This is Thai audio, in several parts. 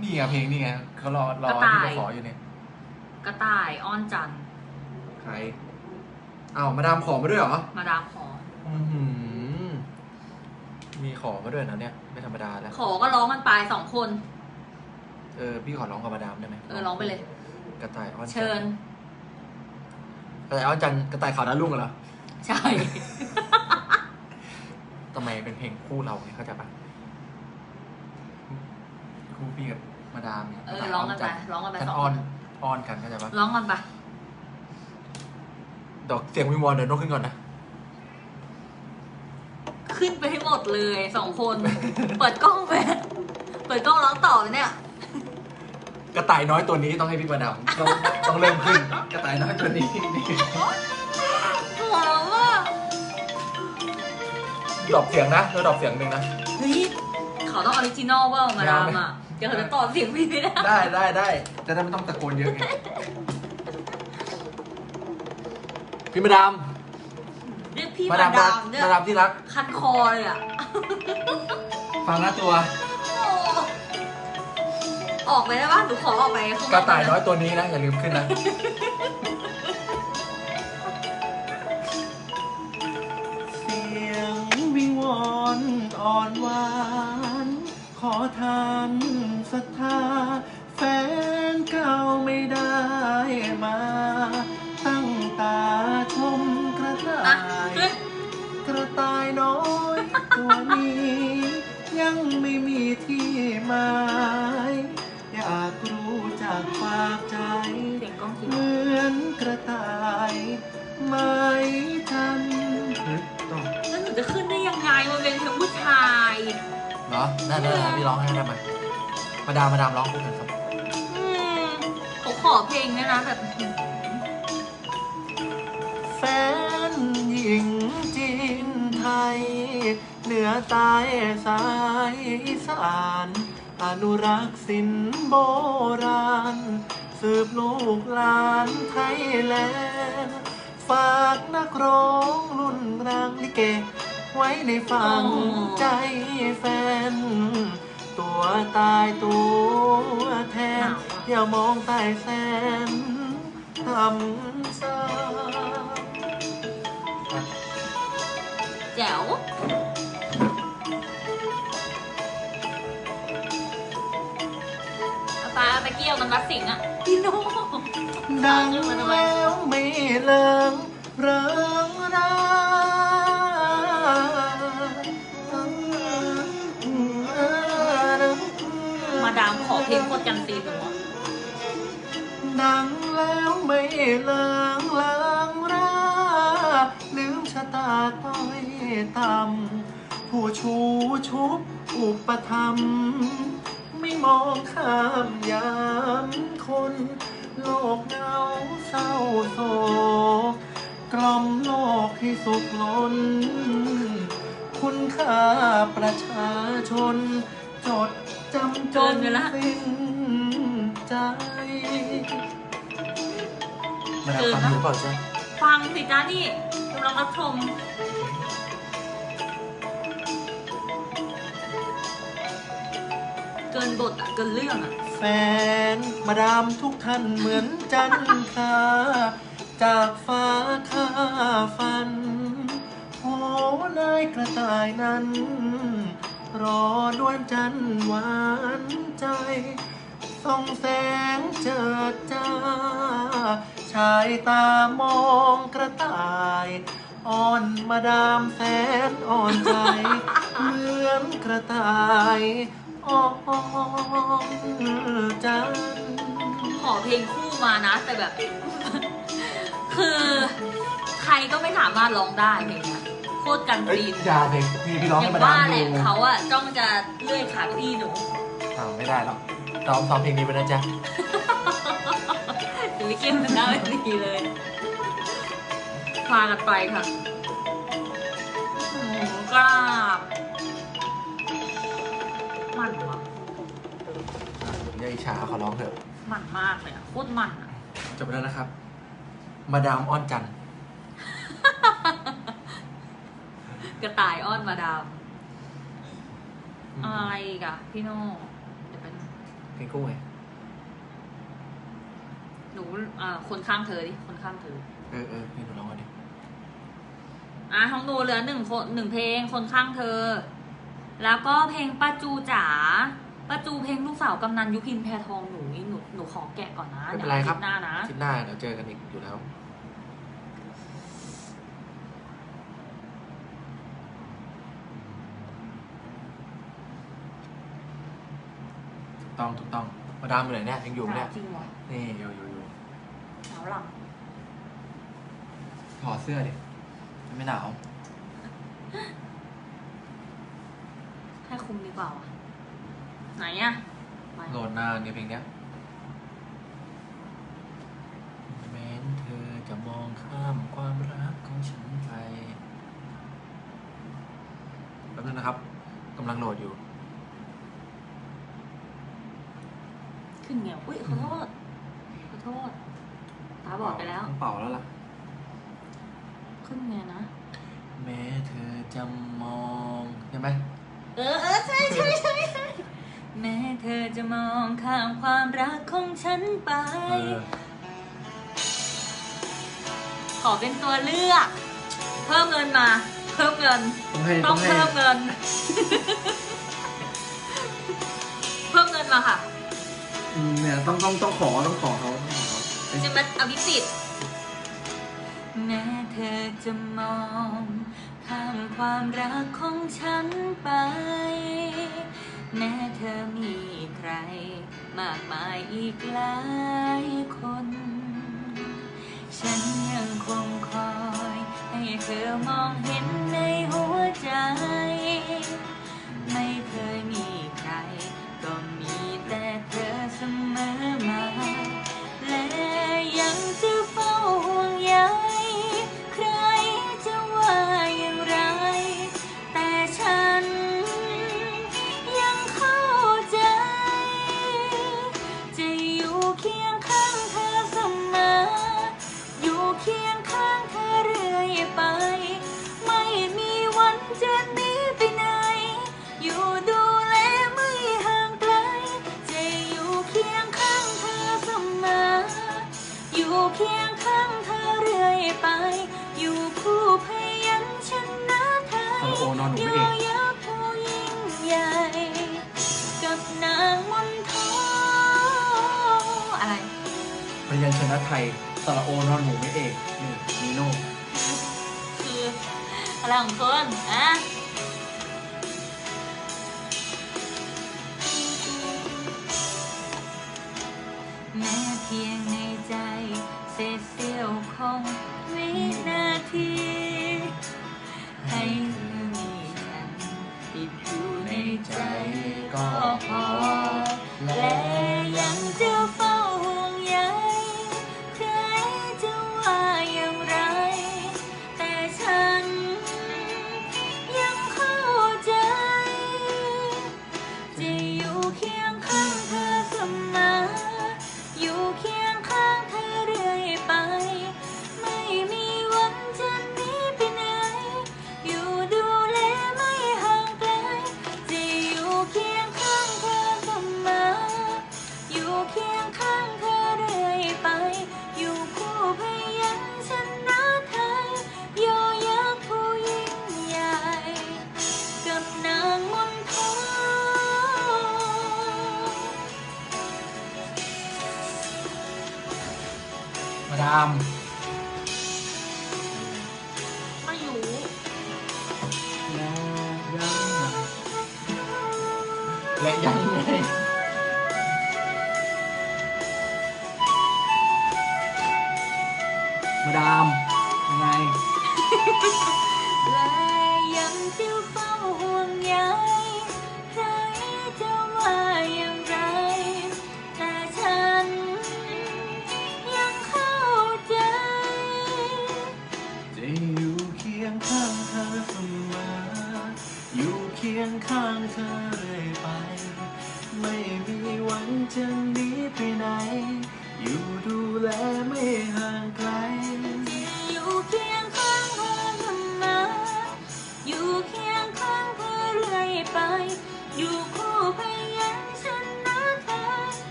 นี่ไงเพลงนี่ไงเขารอรอกระต่าย ที่จะขออยู่เนี่ยกระต่ายอ้อนจันทร์ใครอ้าวมาดามขอมาด้วยเหรอมาดามขอ อื้อหือมีขอมาด้วยนะเนี่ย ไม่ธรรมดาแล้วขอก็ร้องกันไปสองคน เออพี่ขอร้องกับมาดามได้ไหมเออร้องไปเลย กระต่ายอ้อนจันทร์เชิญ กระต่ายอ้อนจันทร์กระต่ายขาวดาวรุ่งเหรอใช่ ทำไมเป็นเพลงคู่เราเนี่ยเข้าใจปะครู พี่กับมาดามเนี่ยเออร้องกันไปร้องกันไปฉันสองอ้คอนนอ้อนกันเข้าใจปะร้องกันไปดอกเสียงวิงวอนเดี๋ยวนกขึ้นก่อนนะ ขึ้นไปให้หมดเลยสองคน เปิดกล้องไปเปิดกล้องร้องต่อเลยเนี่ย กระต่ายน้อยตัวนี้ต้องให้พี่มาดามต้องต้องเริ่มขึ้น กระต่ายน้อยตัวนี้นี่หอมอะดรอปเสียงนะเธอดรอปเสียงหนึ่งนะเฮ้ยเขาต้องออริจินอลว่ามาดามอะ เดี๋ยวเขาจะต่อเสียงพี่ไม่ได้ได้ได้ได้จะได้ไม่ต้องตะโกนเยอะไงพี่มาดามเรียกพี่มามาดามดามเนี่ยมาดามที่รัก คันคอเลยอะ ฟังนะตัวโอ้ออกไปได้ปะหนูขอออกไปข้งนกระต่ายน้อยตัวนี้นะ อย่าลืมขึ้นนะเสียงวิงวอนอ่อนหวาน ขอทำ ศรัทธา แฟนเก่าไม่ได้มา ตั้งตาชมกระต่าอะยเฮ้ยกระต่ายน้อยตัวนี้ ยังไม่มีที่หมายอยากรู้จากฝากใจเสียงกล้องทีเหมือนกระต่ายไม่ทันเฮ้ยต่อแล้วหนูจะขึ้นได้ยังไงมันเป็นเพลงผู้ชาย เหรอได้ได้ได้พี่ร้องให้ได้ไหม มาดามมาดามร้องคู่กันครับ อืมเขาขอเพลงด้วยนะแบบแฟนหญิงจีนไทย เหนือใต้สายอีสาน อนุรักษ์ศิลป์โบราณ สืบลูกหลานไทยแลนด์ฝากนักร้องรุ่นรางลิเก ไว้ในฝังใจแฟน ตัวตายตัวแทนอย่ามองใต้แสนทำซาแจ๋วเอาไปเอาไปเกี่ยวมันวัดสิงห์อะพี่โน่ดังแล้วไม่เลิงเริงรามา เพลงโคตรกันซีนหนูอะดังแล้วไม่เลิงเลิงราลืมชะตาต้อยต่ำผู้ชูชุบอุปธรรม ไม่มองข้ามยามคน โลกเหงาเศร้าโศกกล่อมโลกให้สุขล้น คุณค่าประชาชน จด จำจนสิ้นใจมาดามฟังอยู่เปล่าจ๊ะฟังสิจ้านี่กำลังรับชมเกินบทอะเกินเรื่องอะแฟนมาดามทุกท่านเหมือนจันทราจากฟ้าข้าฟันโอ้นายกระต่ายนั้น รอดวนจันทร์หวานใจ ส่องแสงเจิดจ้า ชายตามองกระต่ายอ่อนมาดามแสนอ่อนใจ เหมือนกระต่ายอ่อนจันทร์ขอเพลงคู่มานะ แต่แบบ คือ ใครก็ไม่สามารถร้องได้เพลงนี้ ตรกันเอ้ยซีนอย่าเพลงพี่พี่ร้องอให้ย่างมาดาว่ามแหดูละเขาอะจ้องจะเลื่อยขาเก้าอี้หนูอ้าวไม่ได้หรอกร้องซ้อมเพลงนี้ไปนะจ๊ะจะไม่เกี่ยวกันได้ไม่ดีเลยพากันไปค่ะโอ้โหกราบมันวะอย่าอิจฉาขอร้องเถอะ มันมากเลยอะโคตรมันอะจบไปแล้วนะครับ มาดามอ้อนจันทร์ กระต่ายอ้อนมาดามอะไรอีกอะพี่โน่เดี๋ยวไปบเพลงคู่ไงหนูอ่าคนข้างเธอดิคนข้างเธอ เออเออเพลงหนูร้องก่อนดิอะของหนูเหลือหนึ่งคนหนึ่งเพลงคนข้างเธอ แล้วก็เพลงป้าจูจ๋าป้าจูเพลงลูกสาวกำนันยุพินแพทองหนูนี่หนูหนูขอแกะก่อนนะไม่เป็นไรครับดี๋ยวอาทิตย์หน้านะอาทิตย์หน้าเดี๋ยวเจอกันอีกอยู่แล้ว ต้องถูกต้องมาดามอยู่ไหนเนี่ยยังอยู่ไหมเนี่ยจริงเหรอนี่อยู่อยู่อยู่หนาวหลังถอดเสื้อดิมันไม่หนาวให้คุมดีกว่าวะไหนอะไปโหลดนานเนี่ยเพลงเนี้ยแม้นเธอจะมองข้ามความรักของฉันไปแป๊บนึงนะครับกำลังโหลดอยู่ ขึ้นเงียวอุ้ยขอโทษขอโทษตาบอดไปแล้วต้องเป่าแล้วล่ะ ขึ้นไงนะ แม้เธอจะมองใช่ไหมเออเออใช่ใช่ใช่ใช่แม้เธอจะมองข้ามความรักของฉันไป เออขอเป็นตัวเลือก เพิ่มเงินมา เพิ่มเงิน ต้องให้ต้ต้อองงให้เพิ่มเงิน เพิ่มเงินมาค่ะ อืมเนี่ยต้องต้องต้องขอต้องขอเขาต้องขอเขาเอ้ยจะมาอภิสิทธิ์แม้เธอจะมองข้ามความรักของฉันไป แม้เธอมีใคร มากมายอีกหลายคน ฉันยังคงคอย ให้เธอมองเห็นในหัวใจ พยัญชนะไทยสระโอนอนหมูไม่เอกนี่นีโน่ คืออะไรของคนอะาดามไม่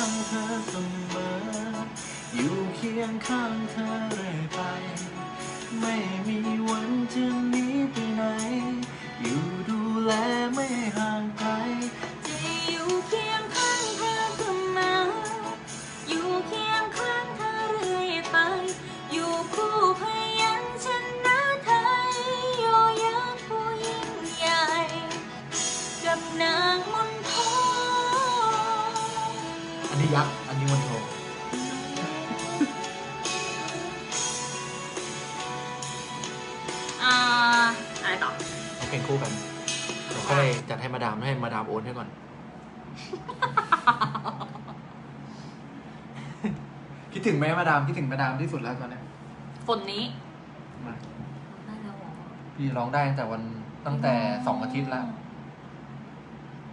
างเธอเสมอ อยู่เคียงข้างเธอเรื่อยไป ไม่มีวันจะหนีไปไหน อยู่ดูแลไม่ห่างไกลจะอยู่เคียงข้าง อะไรต่อต้องเพลงคู่กันเดี๋ยวค่อยจัดให้มาดามให้มาดามโอนให้ก่อน คิดถึงไหมมาดามคิดถึงมาดามที่สุดแล้วตอนเนี้ยฝนนี้มาได้แล้วเหรอพี่ร้องได้ตั้งแต่วันตั้งแต่สองอาทิตย์แล้ว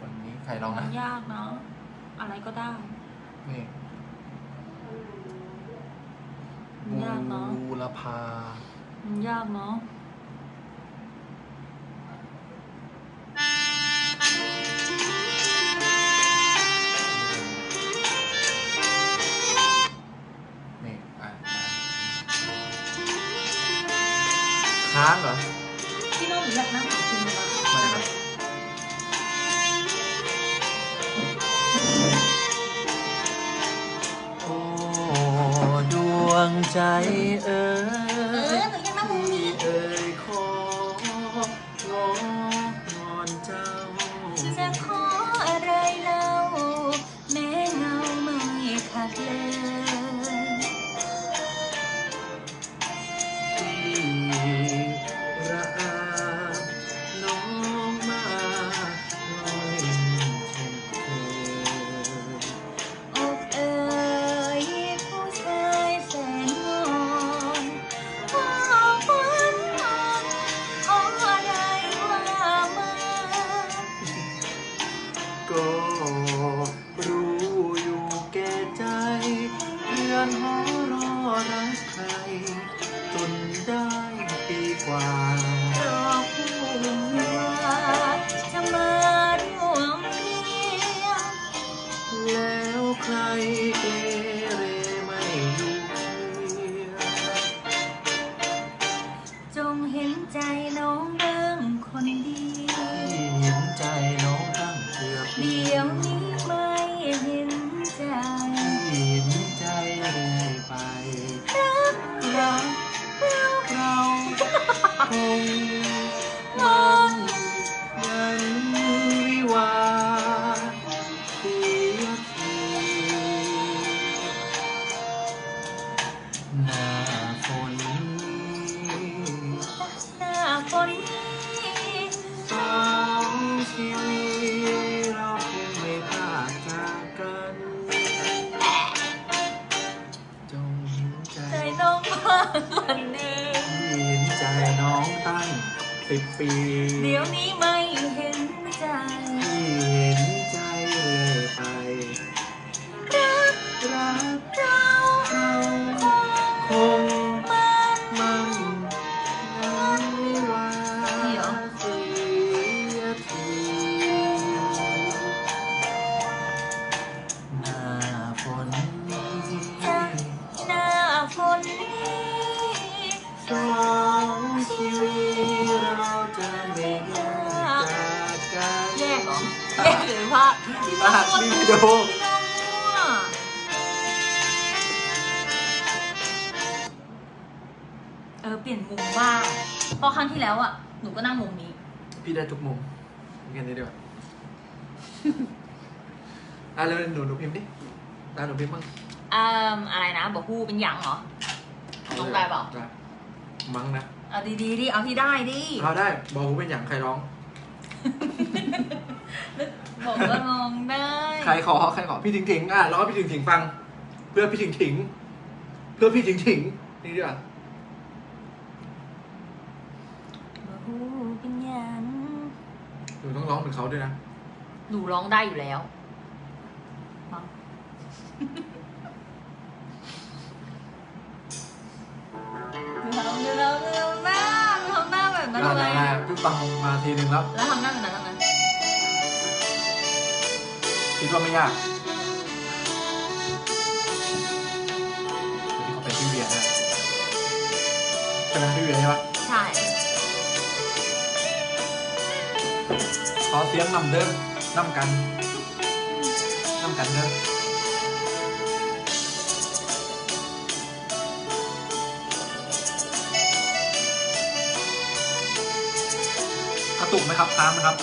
วันนี้ใครร้องมันะนยากเนาะอะไรก็ได้ นี่มันยากเนาะบูรพามันยากเนาะ ค้ ทุกมุมแค่นี้ดีกว่าอะเร็วหนูหนูพิมพ์ดิตาหนูพิมพ์บ้างเอ่ออะไรนะบอกฮู้เป็นหยังเหรอ ลงได้เปล่า ได้มั้งนะเอาดีๆดิเอาที่ได้ดิเอาได้บอกหูเป็นอย่างใครร้องบอกว่าลองได้ใครขอใครขอพี่ถิงถิงอะร้องให้พี่ถิงถิงฟัง เพื่อพี่ถิงถิง เพื่อพี่ถิงถิงนี่ดีกว่า้องร้องเป็นเขาด้วยนะ หนูร้องได้อยู่แล้ว เราเราเราหน้าทำหน้าแบบนั้นทำไมอะพี่ฟังมาทีนึงแล้วแล้วทำหน้าแบบนั้นทำไมคิดว่าไม่ยากวันนี้เขาเป็นพี่เวียนะใช่ไหมพี่เวียใช่ปะใช่ ขอเสียงนำเด้อนำกันนำกันเด้อตุกไหมครับค้ามนะครับ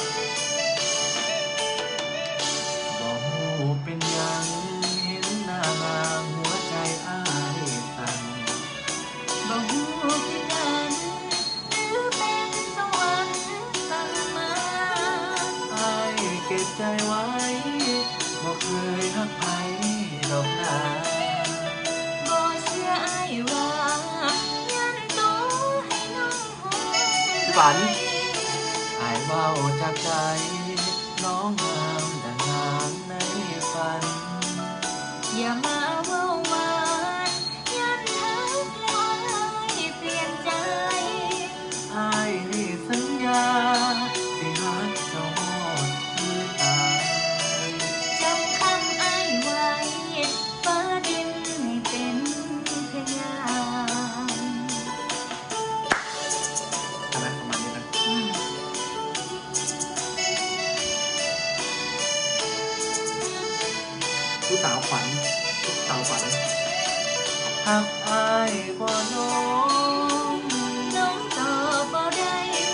long ai bỏ nón nắng tờ vào đây.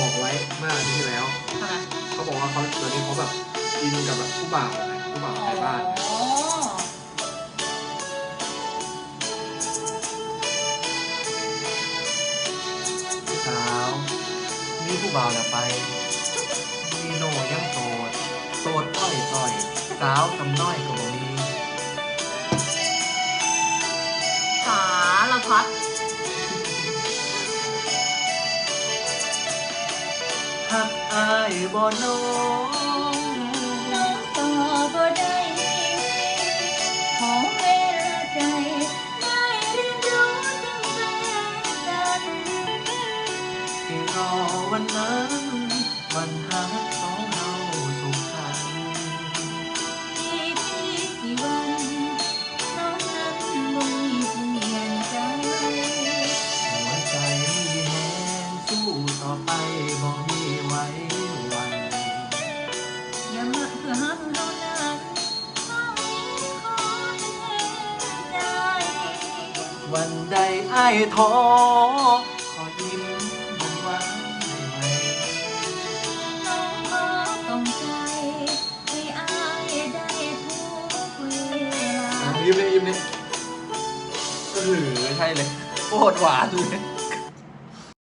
บอกไว้เมื่ออาทิตย์ที่แล้วเขาบอกว่าเขาตอนนี้เขาแบบอินกับแบบผู้บ่าวผู้บ่าวในบ้านนะอ๋สาวมีผู้บ่าวและไป มีโนยังโสดโสดต่อยต่อย สาวทำน้อย อายบ่นอ ท้อขอยิ้มมันไว้ใหม่ต้องใจให้อายได้ทุกเวลายิ้มเลยยิ้มเลยก็หือใช่เลยโคตรหวานเลย